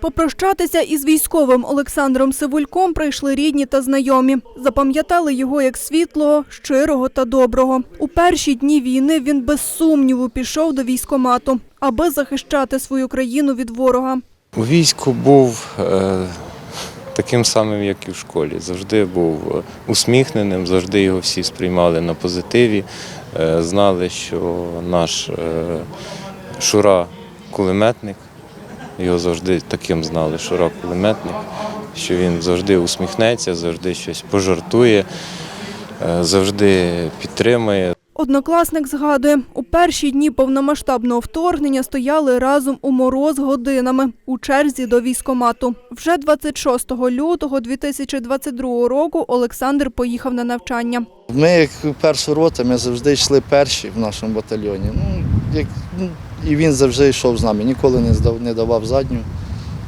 Попрощатися із військовим Олександром Сивульком прийшли рідні та знайомі. Запам'ятали його як світлого, щирого та доброго. У перші дні війни він без сумніву пішов до військомату, аби захищати свою країну від ворога. У війську був е, таким самим, як і в школі. Завжди був е, усміхненим, завжди його всі сприймали на позитиві. Е, знали, що наш е, Шура кулеметник, його завжди таким знали, Шура кулеметник, що він завжди усміхнеться, завжди щось пожартує, е, завжди підтримує. Однокласник згадує, у перші дні повномасштабного вторгнення стояли разом у мороз годинами у черзі до військомату. Вже 26 лютого 2022 року Олександр поїхав на навчання. Ми, як перша рота, ми завжди йшли перші в нашому батальйоні. Ну, як, ну, і він завжди йшов з нами, ніколи не, здав, не давав задню.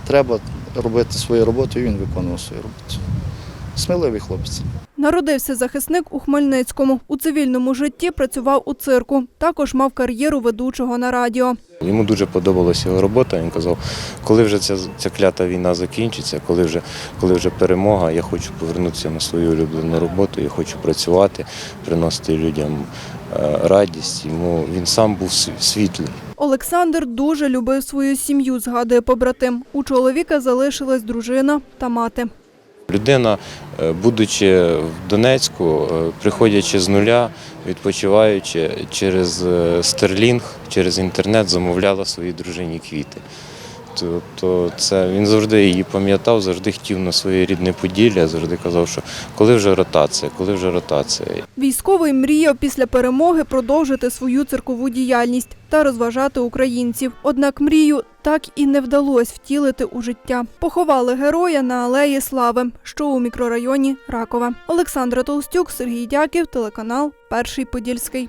Треба робити свою роботу, і він виконував свою роботу. Сміливий хлопець. Народився захисник у Хмельницькому. У цивільному житті працював у цирку. Також мав кар'єру ведучого на радіо. Йому дуже подобалася його робота. Він казав, коли вже ця, ця клята війна закінчиться, коли вже, коли вже перемога, я хочу повернутися на свою улюблену роботу, я хочу працювати, приносити людям е, радість. Йому він сам був світлий. Олександр дуже любив свою сім'ю, згадує побратим. У чоловіка залишилась дружина та мати. Людина, е, будучи в Донецьку, е, приходячи з нуля, відпочиваючи через Стерлінг, через інтернет, замовляла своїй дружині квіти. Тобто це він завжди її пам'ятав, завжди хотів на своє рідне Поділля, завжди казав, що коли вже ротація, коли вже ротація. Військовий мріяв після перемоги продовжити свою циркову діяльність та розважати українців. Однак мрію так і не вдалося втілити у життя. Поховали героя на алеї Слави, що у мікрорайоні Ракова. Олександра Толстюк, Сергій Дяків, телеканал Перший Подільський.